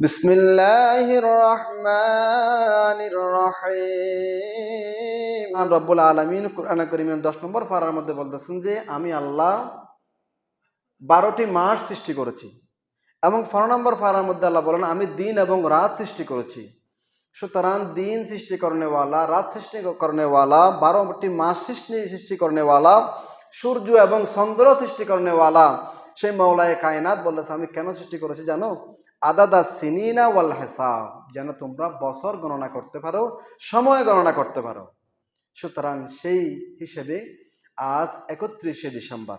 بسم الله الرحمن الرحيم রব্বুল আলমিন কোরআন করিমের দশ নম্বর ফারার মধ্যে বলতেছেন যে আমি আল্লাহ বারোটি মাস সৃষ্টি করেছি এবং পনেরো নম্বর ফারার মধ্যে আল্লাহ বলেন আমি দিন এবং রাত সৃষ্টি করেছি সুতরাং দিন সৃষ্টি করনেওয়ালা রাত সৃষ্টি করনেওয়ালা বারোটি মাস সৃষ্টি সৃষ্টি করনেওয়ালা সূর্য এবং চন্দ্র সৃষ্টি করনেওয়ালা সেই মৌলায় কায়নাত বলতেছে আমি কেন সৃষ্টি করেছি জানো আদাদা সিনিনা ওয়াল হেসাব, যেন তোমরা বছর গণনা করতে পারো, সময় গণনা করতে পারো। সুতরাং সেই হিসেবে আজ একত্রিশে ডিসেম্বর।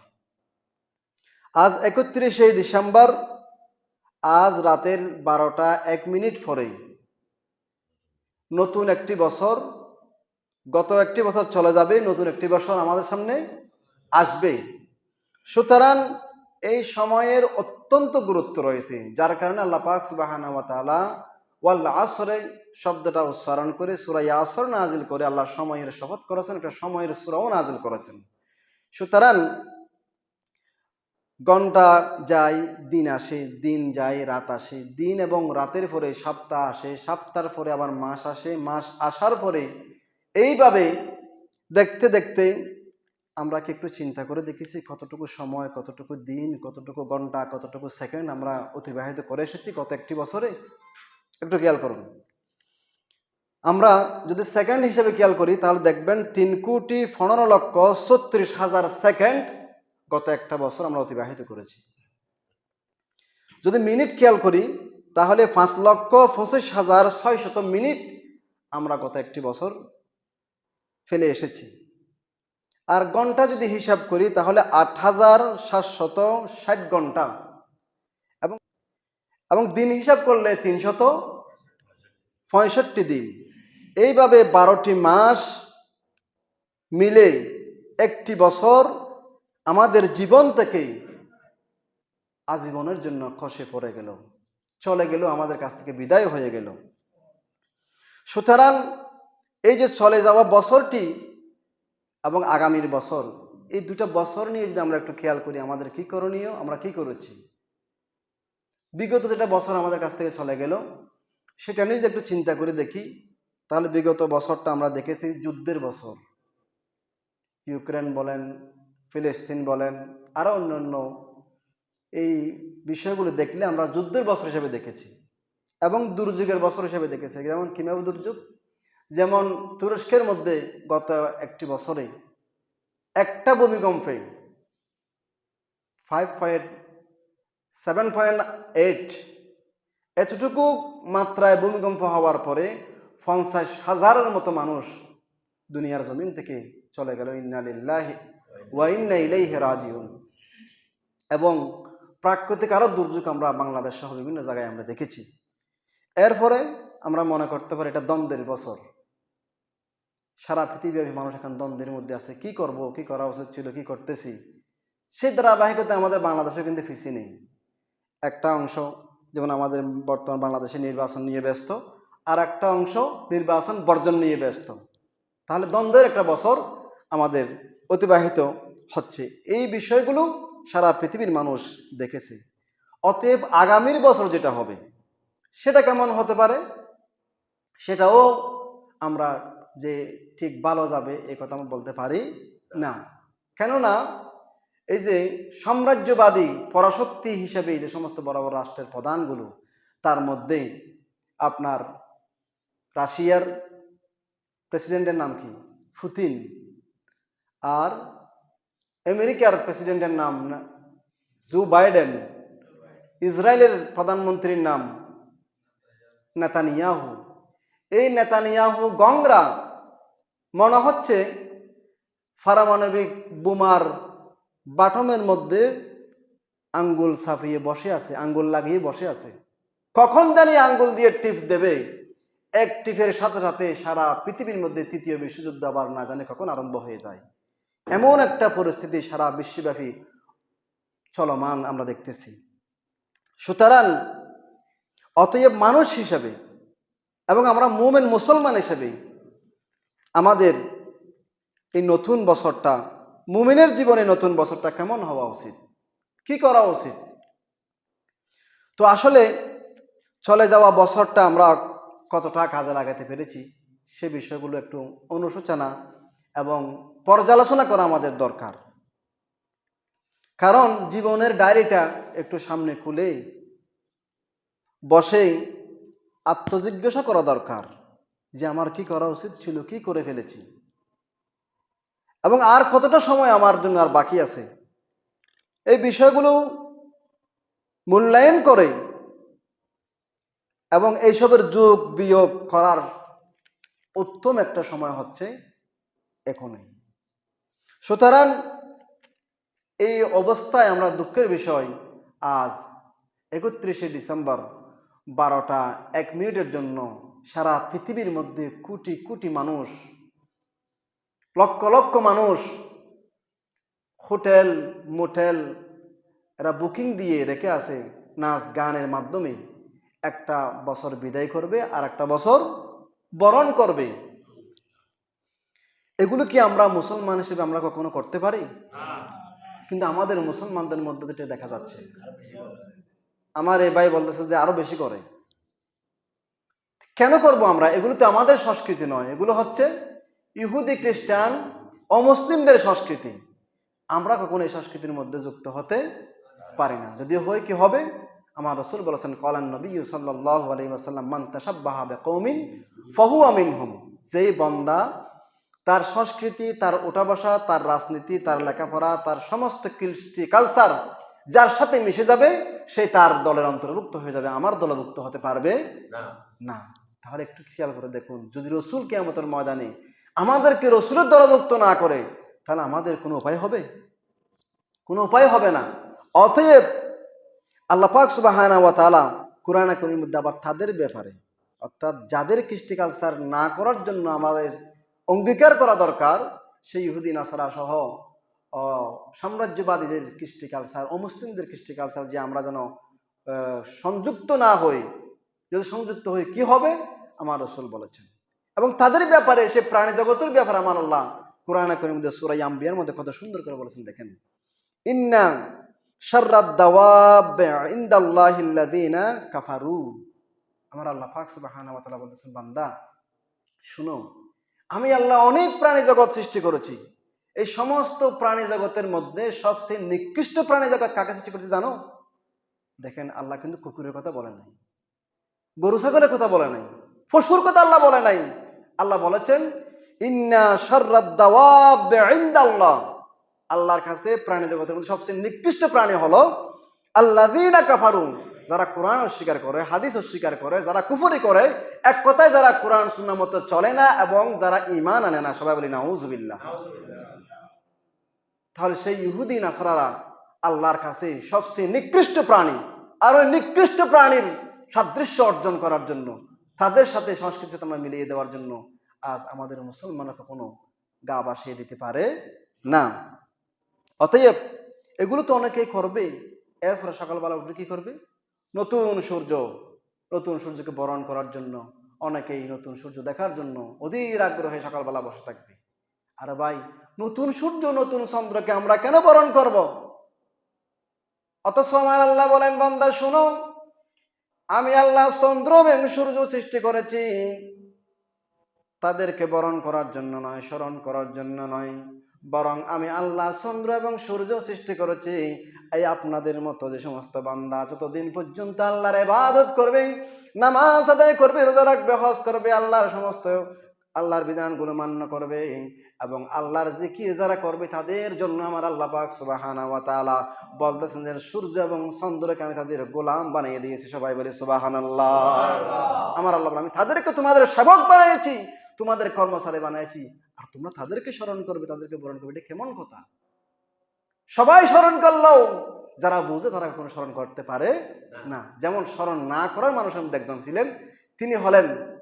আজ একত্রিশে ডিসেম্বর, আজ রাতের বারোটা এক মিনিট পরেই। নতুন একটি বছর, গত একটি বছর চলে যাবে, নতুন একটি বছর আমাদের সামনে আসবে। সুতরাং এই সময়ের অত্যন্ত গুরুত্ব রয়েছে, যার কারণে আল্লাহ পাক তাআলা ওয়াল আসরে শব্দটা উচ্চারণ করে সুরাই আসর নাজিল করে আল্লাহ সময়ের শপথ করেছেন, একটা সময়ের সুরাও নাজিল করেছেন। সুতরাং ঘণ্টা যায়, দিন আসে, দিন যায়, রাত আসে, দিন এবং রাতের পরে সপ্তাহ আসে, সপ্তাহের পরে আবার মাস আসে, মাস আসার পরে এইভাবে দেখতে দেখতে আমরা কি একটু চিন্তা করে দেখেছি কতটুকু সময়, কতটুকু দিন, কতটুকু ঘণ্টা, কতটুকু সেকেন্ড আমরা অতিবাহিত করে এসেছি গত একটি বছরে। একটু খেয়াল করুন। আমরা যদি সেকেন্ড হিসেবে খেয়াল করি, তাহলে দেখবেন তিন কোটি পনেরো লক্ষ ছত্রিশ হাজার সেকেন্ড গত একটা বছর আমরা অতিবাহিত করেছি। যদি মিনিট খেয়াল করি, তাহলে পাঁচ লক্ষ পঁচিশ হাজার ছয় শত মিনিট আমরা গত একটি বছর ফেলে এসেছি। আর ঘণ্টা যদি হিসাব করি, তাহলে আট হাজার সাতশত ষাট ঘণ্টা। এবং এবং দিন হিসাব করলে তিনশত পঁয়ষট্টি দিন। এইভাবে বারোটি মাস মিলে একটি বছর আমাদের জীবন থেকেই আজীবনের জন্য খসে পড়ে গেল, চলে গেল, আমাদের কাছ থেকে বিদায় হয়ে গেল। সুতরাং এই যে চলে যাওয়া বছরটি এবং আগামীর বছর। এই দুটো বছর নিয়ে যদি আমরা একটু খেয়াল করি, আমাদের কি করণীয়, আমরা কি করেছি? বিগত যেটা বছর আমাদের কাছ থেকে চলে গেল, সেটা নিয়ে যদি একটু চিন্তা করে দেখি, তাহলে বিগত বছরটা আমরা দেখেছি যুদ্ধের বছর। ইউক্রেন বলেন, ফিলিস্তিন বলেন, আরও অন্যান্য এই বিষয়গুলো দেখলে আমরা যুদ্ধের বছর হিসেবে দেখেছি এবং দুর্যোগের বছর হিসেবে দেখেছি। যেমন কীভাবে দুর্যোগ যেমন তুরস্কের মধ্যে গত একটি বছরে একটা ভূমিকম্পে five point seven point eight এতটুকু মাত্রায় ভূমিকম্প হওয়ার পরে পঞ্চাশ হাজারের মতো মানুষ দুনিয়ার জমিন থেকে চলে গেল। ইন্নালিল্লাহি রাজিউন। এবং প্রাকৃতিক আরও দুর্যোগ আমরা বাংলাদেশ সহ বিভিন্ন জায়গায় আমরা দেখেছি। এরপরে আমরা মনে করতে পারি এটা দ্বন্দ্বের বছর। সারা পৃথিবীব্যাপী মানুষ এখন দ্বন্দ্বের মধ্যে আছে। কি করব? কি করা উচিত ছিল? কি করতেছি? সেই ধারাবাহিকতা আমাদের বাংলাদেশে কিন্তু ফিসি নেই। একটা অংশ যেমন আমাদের বর্তমান বাংলাদেশে নির্বাচন নিয়ে ব্যস্ত আর একটা অংশ নির্বাচন বর্জন নিয়ে ব্যস্ত। তাহলে দ্বন্দ্বের একটা বছর আমাদের অতিবাহিত হচ্ছে। এই বিষয়গুলো সারা পৃথিবীর মানুষ দেখেছে। অতএব আগামীর বছর যেটা হবে, সেটা কেমন হতে পারে? সেটাও আমরা যে ঠিক ভালো যাবে, এ কথা আমরা বলতে পারি না। কেননা এই যে সাম্রাজ্যবাদী পরাশক্তি হিসেবে যে সমস্ত বড় বড় রাষ্ট্রের প্রধানগুলো, তার মধ্যে আপনার রাশিয়ার প্রেসিডেন্টের নাম কি? ফুতিন আর আমেরিকার প্রেসিডেন্টের নাম জো বাইডেন। ইসরায়েলের প্রধানমন্ত্রীর নাম নেতানিয়াহু। এই নেতানিয়াহু গংরা মনে হচ্ছে পারমাণবিক বোমার বাটমের মধ্যে আঙ্গুল সাফিয়ে বসে আছে, আঙ্গুল লাগিয়ে বসে আছে। কখন জানি আঙ্গুল দিয়ে টিপ দেবে। এক টিপের সাথে সাথে সারা পৃথিবীর মধ্যে তৃতীয় বিশ্বযুদ্ধ আবার না জানে কখন আরম্ভ হয়ে যায়। এমন একটা পরিস্থিতি সারা বিশ্বব্যাপী চলমান আমরা দেখতেছি। সুতরাং অতএব মানুষ হিসাবে এবং আমরা মোমেন মুসলমান হিসেবে আমাদের এই নতুন বছরটা, মুমিনের জীবনে নতুন বছরটা কেমন হওয়া উচিত? কি করা উচিত? তো আসলে চলে যাওয়া বছরটা আমরা কতটা কাজে লাগাতে পেরেছি সে বিষয়গুলো একটু অনুশোচনা এবং পর্যালোচনা করা আমাদের দরকার। কারণ জীবনের ডায়েরিটা একটু সামনে খুলে বসেই আত্মজিজ্ঞাসা করা দরকার। যে আমার কি করা উচিত ছিল, কি করে ফেলেছি? এবং আর কতটা সময় আমার জন্য আর বাকি আছে? এই বিষয়গুলো মূল্যায়ন করে এবং এইসবের যোগ বিয়োগ করার উত্তম একটা সময় হচ্ছে এখনই। সুতরাং এই অবস্থায় আমরা দুঃখের বিষয়, আজ একত্রিশে ডিসেম্বর বারোটা এক মিনিটের জন্য সারা পৃথিবীর মধ্যে কোটি কোটি মানুষ, লক্ষ লক্ষ মানুষ হোটেল, মোটেল, এরা বুকিং দিয়ে রেখে আছে নাচ গানের মাধ্যমে। একটা বছর বিদায় করবে আর একটা বছর বরণ করবে। এগুলো কি আমরা মুসলমান হিসেবে আমরা কখনো করতে পারি? কিন্তু আমাদের মুসলমানদের মধ্যে দেখা যাচ্ছে, আমার এই ভাই বলতেছে যে আরও বেশি করে। কেন করব আমরা? এগুলো তো আমাদের সংস্কৃতি নয়। এগুলো হচ্ছে ইহুদি খ্রিস্টান অমুসলিমদের সংস্কৃতি। আমরা কখনো এই সংস্কৃতির মধ্যে যুক্ত হতে পারি না। যদি হয় কি হবে? আমার রসুল বলেছেন কলান নবী সাল্লাহ আলী আসাল্লাম মান তাসাব্বাহাবে কৌমিন ফহু আমিন হুম যেই বন্দা তার সংস্কৃতি তার ওঠা বসা তার রাজনীতি তার লেখাপড়া তার সমস্ত কৃষ্টি কালচার যার সাথে মিশে যাবে সে তার দলের অন্তর্ভুক্ত হয়ে যাবে। আমার দলভুক্ত হতে পারবে না। তাহলে একটু খেয়াল করে দেখুন, যদি রসুল কেমতের ময়দানে আমাদেরকে রসুলের দলভুক্ত না করে, তাহলে আমাদের কোনো উপায় হবে? কোনো উপায় হবে না। অতএব আল্লাহ পাক সুবাহানা ওয়া কোরআন করির মধ্যে আবার তাদের ব্যাপারে, অর্থাৎ যাদের কৃষ্টি কালচার না করার জন্য আমাদের অঙ্গীকার করা দরকার, সেই ইহুদি, নাসারা সহ সাম্রাজ্যবাদীদের কৃষ্টি কালচার, অমুসলিমদের কৃষ্টি কালচার যে আমরা যেন সংযুক্ত না হই যদি সংযুক্ত হয়ে কি হবে? আমার রসুল বলেছেন। এবং তাদের ব্যাপারে, সে প্রাণী জগতের ব্যাপারে আমার আল্লাহ কোরআন করির মধ্যে সুরাই আম্বিয়ার মধ্যে কত সুন্দর করে বলেছেন, দেখেন। ইন্না কাফারু। আমার আল্লাহ পাক বলতেছেন, বান্দা, শুনো, আমি আল্লাহ অনেক প্রাণী জগৎ সৃষ্টি করেছি। এই সমস্ত প্রাণী জগতের মধ্যে সবচেয়ে নিকৃষ্ট প্রাণী জগৎ কাকে সৃষ্টি করেছে জানো? দেখেন, আল্লাহ কিন্তু কুকুরের কথা বলেন নাই। গরু ছাগলের কথা বলে নাই, পশুর কথা আল্লাহ বলে নাই। আল্লাহ বলেছেন, ইন্না শাররাদ আল্লাহর কাছে প্রাণী জগতের মধ্যে সবচেয়ে নিকৃষ্ট প্রাণী হলো আল্লাযীনা কাফারু। যারা কোরআন অস্বীকার করে, হাদিস অস্বীকার করে, যারা কুফরি করে, এক কথায় যারা কোরআন সুন্নাহ মতো চলে না এবং যারা ঈমান আনে না, সবাই বলি নাউজুবিল্লাহ তাহলে সেই ইহুদি নাসারারা আল্লাহর কাছে সবচেয়ে নিকৃষ্ট প্রাণী। আর ওই নিকৃষ্ট প্রাণীর সাদৃশ্য অর্জন করার জন্য, তাদের সাথে সংস্কৃতি আমরা মিলিয়ে দেওয়ার জন্য আজ আমাদের মুসলমানরা কোনো গা বাসিয়ে দিতে পারে না। অতএব এগুলো তো অনেকেই করবে। এরপরে সকালবেলা উঠে কি করবে? নতুন সূর্য, নতুন সূর্যকে বরণ করার জন্য, অনেকেই নতুন সূর্য দেখার জন্য অধীর আগ্রহে সকালবেলা বসে থাকবে। আরে ভাই, নতুন সূর্য, নতুন চন্দ্রকে আমরা কেন বরণ করব? অথচ আমার আল্লাহ বলেন, বন্দা, শুনো আমি আল্লাহ চন্দ্র এবং সূর্য সৃষ্টি করেছি। তাদেরকে বরণ করার জন্য নয়, স্মরণ করার জন্য নয়। বরং আমি আল্লাহ চন্দ্র এবং সূর্য সৃষ্টি করেছি। এই আপনাদের মতো যে সমস্ত বান্দা যতদিন পর্যন্ত আল্লাহর এবাদত করবে, নামাজ আদায় করবে, রোজা রাখবে, হজ করবে, আল্লাহর সমস্ত, আল্লাহর বিধানগুলো মান্য করবে এবং আল্লাহর জিকির যারা করবে তাদের জন্য আমার আল্লাহ পাক সুবাহানা ওয়া তাআলা বলতেছেন যে সূর্য এবং চন্দ্রকে আমি তাদের গোলাম বানিয়ে দিয়েছি। সবাই বলি সুবাহানাল্লাহ। আমার আল্লাহ আমি তাদেরকে তোমাদের সেবক বানিয়েছি, তোমাদের কর্মচারী বানিয়েছি। আর তোমরা তাদেরকে স্মরণ করবে, তাদেরকে বরণ করবে। এটা কেমন কথা? সবাই স্মরণ করলেও যারা বুঝে তারা কোনো স্মরণ করতে পারে না। যেমন স্মরণ না করার মানুষের মধ্যে একজন ছিলেন, তিনি হলেন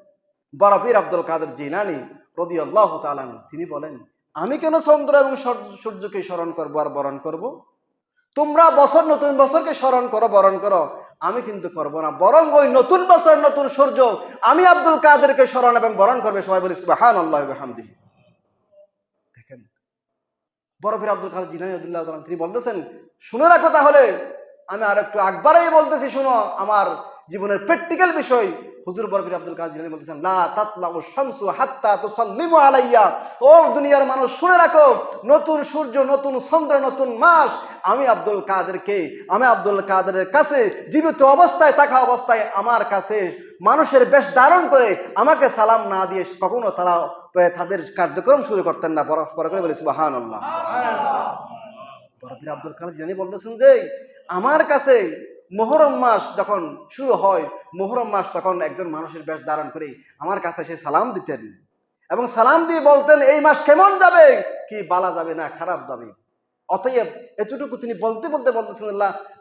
বরফির আব্দুল কাদের জিনানি রদি আল্লাহ তালান তিনি বলেন, আমি কেন চন্দ্র এবং সূর্যকে স্মরণ করব আর বরণ করব। তোমরা বছর নতুন বছরকে স্মরণ করো, বরণ করো। আমি কিন্তু করব না। বরং ওই নতুন বছর, নতুন সূর্য আমি আব্দুল কাদেরকে স্মরণ এবং বরণ করবে। সবাই বলি সুবাহান আল্লাহ দেখেন বরফির আব্দুল কাদের জিনানি আব্দুল্লাহ তিনি বলতেছেন, শুনে রাখো তাহলে, আমি আর একটু আকবারাই বলতেছি, শুনো, আমার জীবনের প্র্যাকটিক্যাল বিষয়। হুজুর বরবির আব্দুল কাদের জিলানী বলতেছেন লা ও শামসু হাত্তা তুসাল্লিমু আলাইয়া। ও দুনিয়ার মানুষ শুনে রাখো নতুন সূর্য নতুন চন্দ্র নতুন মাস। আমি আব্দুল কাদেরকে আমি আব্দুল কাদেরের কাছে জীবিত অবস্থায় থাকা অবস্থায় আমার কাছে মানুষের বেশ ধারণ করে আমাকে সালাম না দিয়ে কখনো তারা তাদের কার্যক্রম শুরু করতেন না। পরস্পর করে বলেছি বাহান আল্লাহ বরফির আব্দুল কাদের জিলানী বলতেছেন যে আমার কাছে মোহরম মাস যখন শুরু হয় মোহরম মাস তখন একজন মানুষের বেশ ধারণ করে আমার কাছে সে সালাম দিতেন। এবং সালাম দিয়ে বলতেন এই মাস কেমন যাবে? কি বালা যাবে না খারাপ যাবে? অতএব এতটুকু তিনি বলতে বলতে বলতেছেন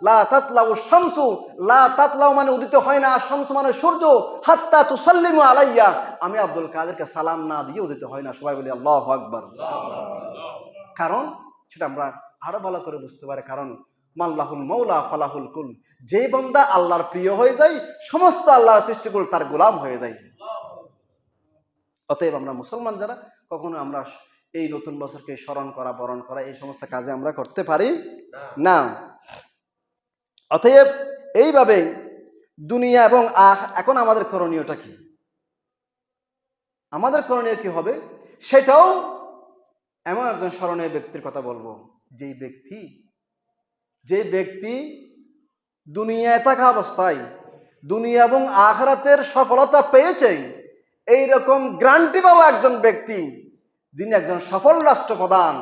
লা তাতলাউ শামসু লা তাতলাউ মানে উদিত হয় না আর শামসু মানে সূর্য। হাত্তা তুসাল্লিমু আলাইয়া। আমি আব্দুল কাদেরকে সালাম না দিয়ে উদিত হয় না সবাই বলি আল্লাহু আকবার। কারণ সেটা আমরা আরও ভালো করে বুঝতে পারি কারণ মাল্লাহুল মৌলা ফলাহুল কুল। যে বন্দা আল্লাহর প্রিয় হয়ে যায়, সমস্ত আল্লাহর সৃষ্টিকুল তার গোলাম হয়ে যায়। অতএব আমরা মুসলমান যারা, কখনো আমরা এই নতুন বছরকে স্মরণ করা, বরণ করা, এই সমস্ত কাজে আমরা করতে পারি না। অতএব এইভাবে দুনিয়া এবং আখ এখন আমাদের করণীয়টা কি? আমাদের করণীয় কি হবে? সেটাও এমন একজন স্মরণীয় ব্যক্তির কথা বলব। যেই ব্যক্তি যে ব্যক্তি দুনিয়ায় থাকা অবস্থায়, দুনিয়া এবং আখরাতের সফলতা পেয়েছে এইরকম গ্রান্টি পাওয়া একজন ব্যক্তি, যিনি একজন সফল রাষ্ট্রপ্রধান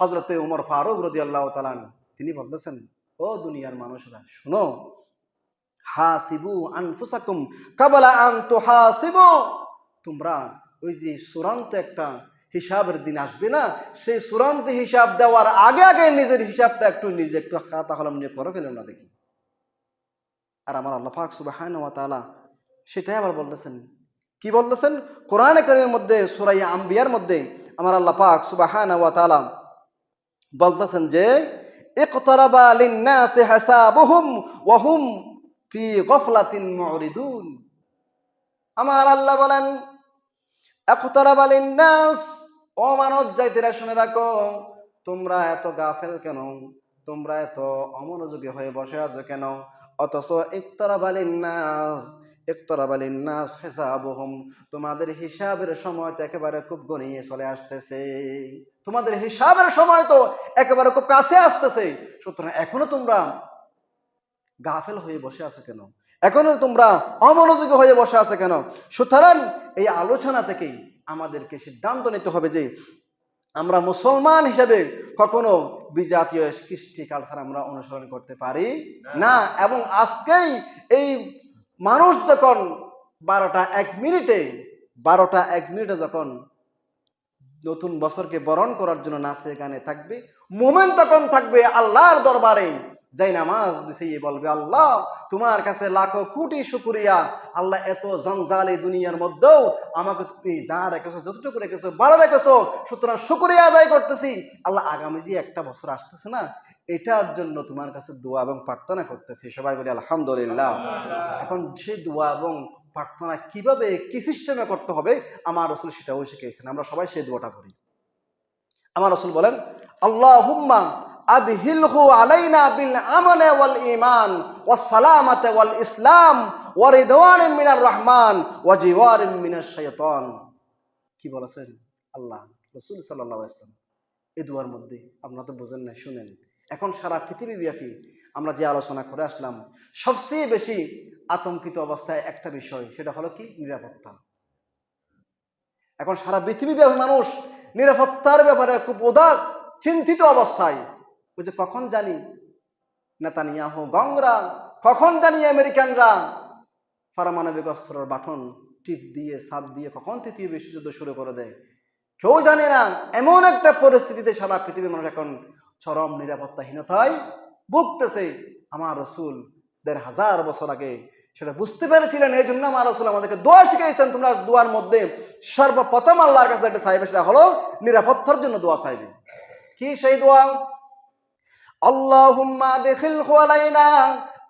হজরতে উমর ফারুক রদি আল্লাহ তালান তিনি বলতেছেন, ও দুনিয়ার মানুষরা, শুনো, হাসিবু আনফুসাকুম, কাবালা আন তো হাসিবু তোমরা ওই যে চূড়ান্ত একটা হিসাবের দিন আসবে না। সেই চূড়ান্ত হিসাব দেওয়ার আগে আগে নিজের হিসাবটা একটু নিজে একটু খাতা কলম নিয়ে করে ফেলেন না দেখি। আর আমার আল্লাহ পাক সুবাহান তাআলা সেটাই আবার বলতেছেন। কি বলতেছেন? কোরআনে কারিমের মধ্যে সুরাই আম্বিয়ার মধ্যে আমার আল্লাহ পাক সুবাহান তাআলা বলতেছেন যে আমার আল্লাহ বলেন ইকতারাবা লিন-নাস ও মানব জাতিরা শুনে রাখো, তোমরা এত গাফেল কেন? তোমরা এত অমনোযোগী হয়ে বসে আছো কেন? অথচ ইকতারাবালিন নাস ইকতারাবালিন নাস হিসাবুহুম তোমাদের হিসাবের সময় তো একেবারে খুব গনিয়ে চলে আসতেছে। তোমাদের হিসাবের সময় তো একেবারে খুব কাছে আসতেছে। সুতরাং এখনও তোমরা গাফেল হয়ে বসে আছো কেন? এখনও তোমরা অমনোযোগী হয়ে বসে আছো কেন? সুতরাং এই আলোচনা থেকেই আমাদেরকে সিদ্ধান্ত নিতে হবে যে আমরা মুসলমান হিসেবে কখনো বিজাতীয় কৃষ্টি কালচার আমরা অনুসরণ করতে পারি না। এবং আজকেই এই মানুষ যখন বারোটা এক মিনিটে, বারোটা এক মিনিটে যখন নতুন বছরকে বরণ করার জন্য নাচে গানে থাকবে মোমেন্ট তখন থাকবে আল্লাহর দরবারে। যাই নামাজ বিছিয়ে বলবে আল্লাহ, তোমার কাছে লাখো কোটি শুকুরিয়া। আল্লাহ এত জঞ্জাল এই দুনিয়ার মধ্যেও আমাকে তুমি যা রেখেছো, যতটুকু রেখেছো, ভালো রেখেছো, সুতরাং শুকুরিয়া আদায় করতেছি। আল্লাহ আগামী যে একটা বছর আসতেছে না, এটার জন্য তোমার কাছে দোয়া এবং প্রার্থনা করতেছি। সবাই বলি আলহামদুলিল্লাহ। এখন সে দোয়া এবং প্রার্থনা কীভাবে, কি সিস্টেমে করতে হবে, আমার রসুল সেটাও শিখিয়েছেন। আমরা সবাই সেই দোয়াটা করি আমার রসুল বলেন আল্লাহ হুম্মা আদহিলহু আলাইনা বিল আমানে ওয়াল ঈমান ওয়াস সালামাতে ওয়াল ইসলাম, ওয়া রিদওয়ানিন মিনার রহমান, ওয়া জিওয়ারিন মিনাশ শাইতান। কি বলেছেন? আল্লাহ, রাসূল সাল্লাল্লাহু আলাইহি ওয়াসাল্লাম। এই দুয়ার মধ্যে আপনারা তো বুঝেন না শুনেন। এখন সারা পৃথিবী ব্যাপী আমরা যে আলোচনা করে আসলাম, সবচেয়ে বেশি আতঙ্কিত অবস্থায় একটা বিষয়, সেটা হলো কি? নিরাপত্তা। এখন সারা পৃথিবী ব্যাপী মানুষ নিরাপত্তার ব্যাপারে খুব উদার, চিন্তিত অবস্থায়। যে কখন জানি? নেতানিয়াহ গংরা, কখন জানি আমেরিকানরা? পারমাণবিক অস্ত্রের বাটন টিপ দিয়ে সাপ দিয়ে কখন তৃতীয় বিশ্বযুদ্ধ শুরু করে দেয়? কেউ জানে না। এমন একটা পরিস্থিতিতে সারা পৃথিবীর মানুষ এখন চরম নিরাপত্তাহীনতায় ভুগতেছে। আমার রসুল দেড় হাজার বছর আগে সেটা বুঝতে পেরেছিলেন, এই জন্য আমার রসুল আমাদেরকে দোয়া শিখাইছেন তোমরা দোয়ার মধ্যে সর্বপ্রথম আল্লাহর কাছে একটা চাইবে, সেটা হলো নিরাপত্তার জন্য দোয়া চাইবে। কি সেই দোয়া? আল্লাহুম্মা দেখিল আলাইনা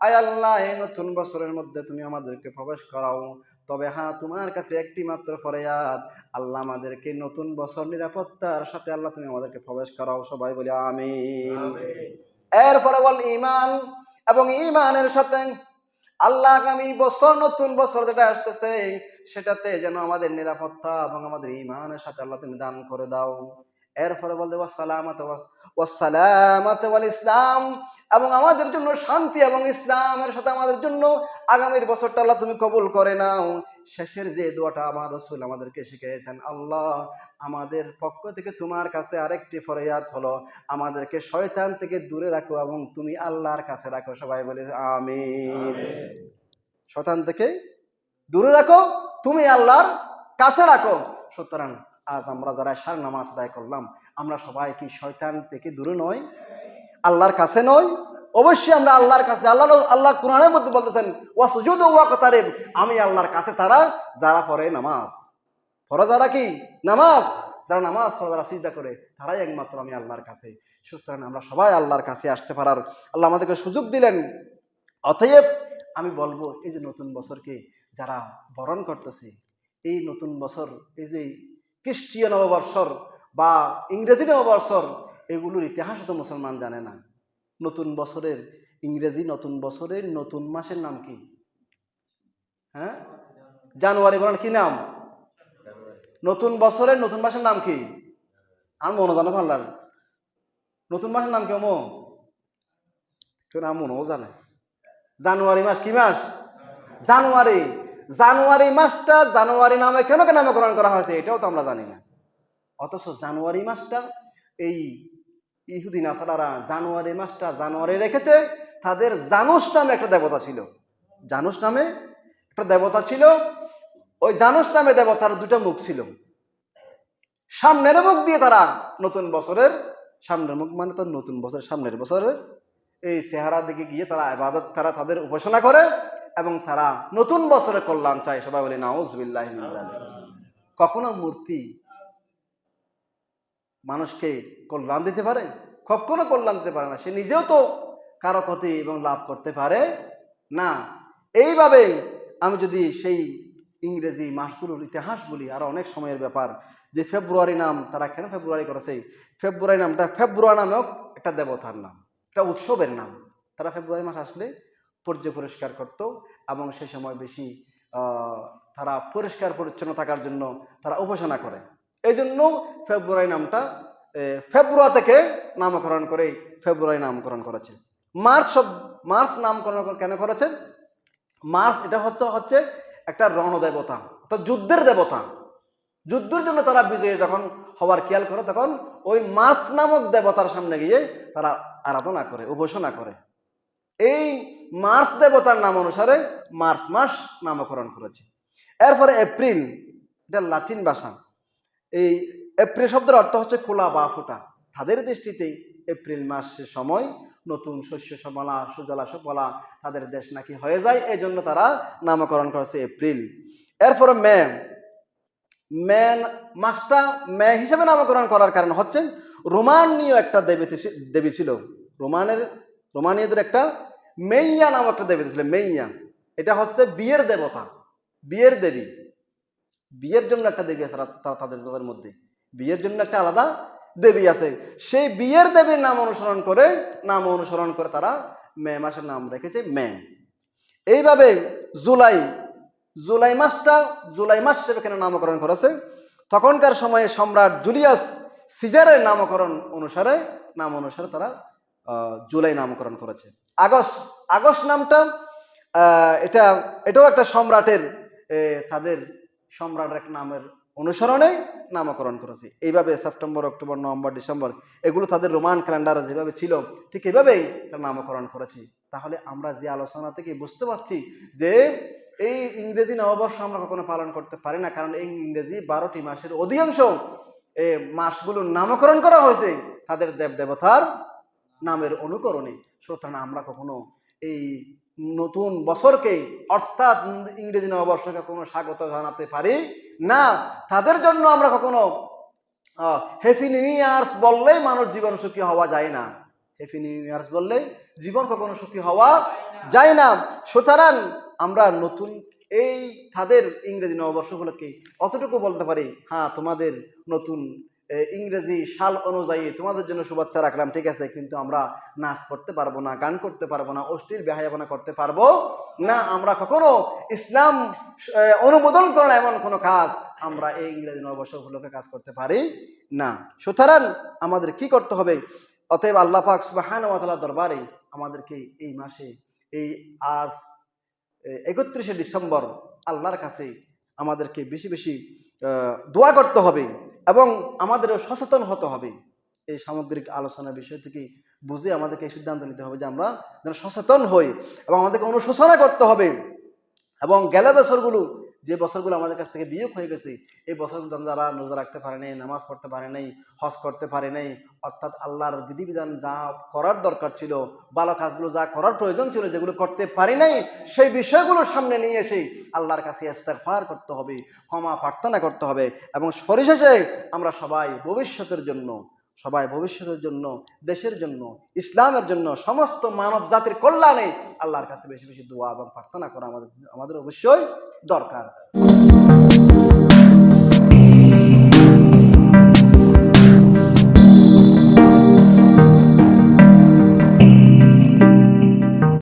আয় আল্লাহ এই নতুন বছরের মধ্যে তুমি আমাদেরকে প্রবেশ করাও। তবে হ্যাঁ তোমার কাছে একটি মাত্র ফরিয়াদ। আল্লাহ আমাদেরকে নতুন বছর নিরাপত্তার সাথে আল্লাহ তুমি আমাদেরকে প্রবেশ করাও। সবাই বলি আমিন। এরপরে বল ইমান এবং ইমানের সাথে আল্লাহ আগামী বছর নতুন বছর যেটা আসতেছে সেটাতে যেন আমাদের নিরাপত্তা এবং আমাদের ইমানের সাথে আল্লাহ তুমি দান করে দাও। এরপরে বলতে ওয়াসালামাত ওয়াসালামাত ওয়াল ইসলাম এবং আমাদের জন্য শান্তি এবং ইসলামের সাথে আমাদের জন্য আগামীর বছরটা আল্লাহ তুমি কবুল করে নাও। শেষের যে দোয়াটা আমার রসুল আমাদেরকে শিখিয়েছেন, আল্লাহ, আমাদের পক্ষ থেকে তোমার কাছে আরেকটি ফরিয়াদ হলো, আমাদেরকে শয়তান থেকে দূরে রাখো এবং তুমি আল্লাহর কাছে রাখো। সবাই বলে, আমিন। শয়তান থেকে দূরে রাখো, তুমি আল্লাহর কাছে রাখো। সুতরাং আজ আমরা যারা সার নামাজ আদায় করলাম, আমরা সবাই কি শয়তান থেকে দূরে নয় আল্লাহর কাছে নয় অবশ্যই আমরা আল্লাহর কাছে, আল্লাহ আল্লাহ কোরআনের মধ্যে বলতেছেন, ওয়াসুজুদ ওয়া কতারিব আমি আল্লাহর কাছে, তারা যারা পড়ে নামাজ। পড়া যারা কি? নামাজ। যারা নামাজ পড়া, যারা সিজদা করে, তারাই একমাত্র আমি আল্লাহর কাছে। সুতরাং আমরা সবাই আল্লাহর কাছে আসতে পারার আল্লাহ আমাদেরকে সুযোগ দিলেন। অতএব আমি বলব, এই যে নতুন বছরকে যারা বরণ করতেছে, এই নতুন বছর, এই যে খ্রিস্টীয় নববর্ষর বা ইংরেজি নববর্ষর এগুলোর ইতিহাস তো মুসলমান জানে না। নতুন বছরের ইংরেজি, নতুন বছরের নতুন মাসের নাম কি? হ্যাঁ? জানুয়ারি বলেন কি নাম? নতুন বছরের নতুন মাসের নাম কি? আর মনে জানো পারলাম নতুন মাসের নাম কি মো কেউ নাম মনেও জানে। জানুয়ারি মাস কি মাস? জানুয়ারি। জানুয়ারি মাসটা জানুয়ারি নামে কেন কেন নামকরণ করা হয়েছে, এটাও তো আমরা জানি না। অথচ জানুয়ারি মাসটা এই ইহুদিন আসারারা জানুয়ারি মাসটা জানুয়ারি রেখেছে, তাদের জানুস নামে একটা দেবতা ছিল। জানুস নামে একটা দেবতা ছিল, ওই জানুস নামে দেবতার দুটো মুখ ছিল। সামনের মুখ দিয়ে তারা নতুন বছরের, সামনের মুখ মানে তো নতুন বছরের, সামনের বছরের এই চেহারা দিকে গিয়ে তারা আবাদত, তারা তাদের উপাসনা করে এবং তারা নতুন বছরে কল্যাণ চায়। সবাই বলে, নাউজবিল্লাহ কখনো মূর্তি মানুষকে কল্যাণ দিতে পারে? কখনো কল্যাণ দিতে পারে না। সে নিজেও তো কারও ক্ষতি এবং লাভ করতে পারে না। এইভাবে আমি যদি সেই ইংরেজি মাসগুলোর ইতিহাস বলি, আর অনেক সময়ের ব্যাপার, যে ফেব্রুয়ারি নাম, তারা কেন ফেব্রুয়ারি করেছে? ফেব্রুয়ারি নামটা, ফেব্রুয়ারি নামেও একটা দেবতার নাম, একটা উৎসবের নাম। তারা ফেব্রুয়ারি মাস আসলে পর্য পরিষ্কার করত এবং সে সময় বেশি তারা পরিষ্কার পরিচ্ছন্ন থাকার জন্য তারা উপাসনা করে। এই জন্য ফেব্রুয়ারি নামটা ফেব্রুয়ারি থেকে নামকরণ করে ফেব্রুয়ারি নামকরণ করেছে। মার্চ সব, মার্চ নামকরণ কেন করেছে? মার্চ এটা হচ্ছে হচ্ছে একটা রণদেবতা, অর্থাৎ যুদ্ধের দেবতা। যুদ্ধের জন্য তারা বিজয়ী যখন হওয়ার খেয়াল করে, তখন ওই মার্চ নামক দেবতার সামনে গিয়ে তারা আরাধনা করে, উপাসনা করে। এই মার্চ দেবতার নাম অনুসারে মার্চ মাস নামকরণ করেছে। এরপরে এপ্রিল, এটা লাটিন ভাষা। এই এপ্রিল শব্দের অর্থ হচ্ছে খোলা বা ফোটা। তাদের দৃষ্টিতে এপ্রিল মাসের সময় নতুন শস্য সবলা সুজলা সবলা তাদের দেশ নাকি হয়ে যায় এই জন্য তারা নামকরণ করেছে এপ্রিল। এরপরে মে। মে মাসটা মে হিসেবে নামকরণ করার কারণ হচ্ছে রোমানীয় একটা দেবী দেবী ছিল। রোমানের রোমানীয়দের একটা মেইয়া নাম একটা দেবী ছিল মেইয়া। এটা হচ্ছে বিয়ের দেবতা, বিয়ের দেবী। বিয়ের জন্য একটা দেবী আছে তারা- তাদের তাদের মধ্যে। বিয়ের জন্য একটা আলাদা দেবী আছে। সেই বিয়ের দেবীর নাম অনুসরণ করে নাম অনুসরণ করে তারা মে মাসের নাম রেখেছে মে। এইভাবে জুলাই জুলাই মাসটা জুলাই মাস হিসেবে এখানে নামকরণ করেছে। তখনকার সময়ে সম্রাট জুলিয়াস সিজারের নামকরণ অনুসারে নাম অনুসারে তারা জুলাই নামকরণ করেছে। আগস্ট আগস্ট নামটা এটা, এটাও একটা সম্রাটের তাদের সম্রাটের এক নামের অনুসরণে নামকরণ করেছে। এইভাবে সেপ্টেম্বর, অক্টোবর, নভেম্বর, ডিসেম্বর, এগুলো তাদের রোমান ক্যালেন্ডারে যেভাবে ছিল, ঠিক এভাবেই তার নামকরণ করেছি। তাহলে আমরা যে আলোচনা থেকে বুঝতে পারছি যে এই ইংরেজি নববর্ষ আমরা কখনো পালন করতে পারি না, কারণ এই ইংরেজি বারোটি মাসের অধিকাংশ মাসগুলোর নামকরণ করা হয়েছে তাদের দেব দেবতার নামের অনুকরণে। সুতরাং আমরা কখনো এই নতুন বছরকে অর্থাৎ ইংরেজি নববর্ষকে কোনো স্বাগত জানাতে পারি না। তাদের জন্য আমরা কখনো হ্যাপি নিউ ইয়ার্স বললেই মানুষ জীবন সুখী হওয়া যায় না। হ্যাপি নিউ ইয়ার্স বললেই জীবন কখনো সুখী হওয়া যায় না। সুতরাং আমরা নতুন এই তাদের ইংরেজি নববর্ষ উপলক্ষে অতটুকু বলতে পারি হ্যাঁ তোমাদের নতুন ইংরেজি সাল অনুযায়ী তোমাদের জন্য শুভেচ্ছা রাখলাম, ঠিক আছে? কিন্তু আমরা নাচ করতে পারব না, গান করতে পারব না, অশ্লীল বেহায়াপনা করতে পারব না। আমরা কখনো ইসলাম অনুমোদন করে না এমন কোনো কাজ। আমরা এই ইংরেজি নববর্ষ উপলক্ষে কাজ করতে পারি না। সুতরাং আমাদের কি করতে হবে? অতএব আল্লাহ পাক সুবাহান দরবারে আমাদেরকে এই মাসে, এই আজ একত্রিশে ডিসেম্বর আল্লাহর কাছে আমাদেরকে বেশি বেশি দোয়া করতে হবে এবং আমাদেরও সচেতন হতে হবে। এই সামগ্রিক আলোচনা বিষয় থেকে বুঝে আমাদেরকে এই সিদ্ধান্ত নিতে হবে যে আমরা যেন সচেতন হই এবং আমাদেরকে অনুশোচনা করতে হবে এবং গেলে বছরগুলো যে বছরগুলো আমাদের কাছ থেকে বিয়োগ হয়ে গেছে, এই বছরগুলো যারা রোজা রাখতে পারে নাই, নামাজ পড়তে পারে নাই, হজ করতে পারে নাই, অর্থাৎ আল্লাহর বিধিবিধান যা করার দরকার ছিল, ভালো কাজগুলো যা করার প্রয়োজন ছিল, যেগুলো করতে পারি নাই, সেই বিষয়গুলো সামনে নিয়ে এসে আল্লাহর কাছে ইস্তেগফার করতে হবে, ক্ষমা প্রার্থনা করতে হবে এবং সরিশেষে আমরা সবাই ভবিষ্যতের জন্য সবাই ভবিষ্যতের জন্য, দেশের জন্য, ইসলামের জন্য, সমস্ত মানব জাতির কল্যাণে আল্লাহর কাছে বেশি বেশি দোয়া এবং প্রার্থনা করা আমাদের আমাদের অবশ্যই দরকার।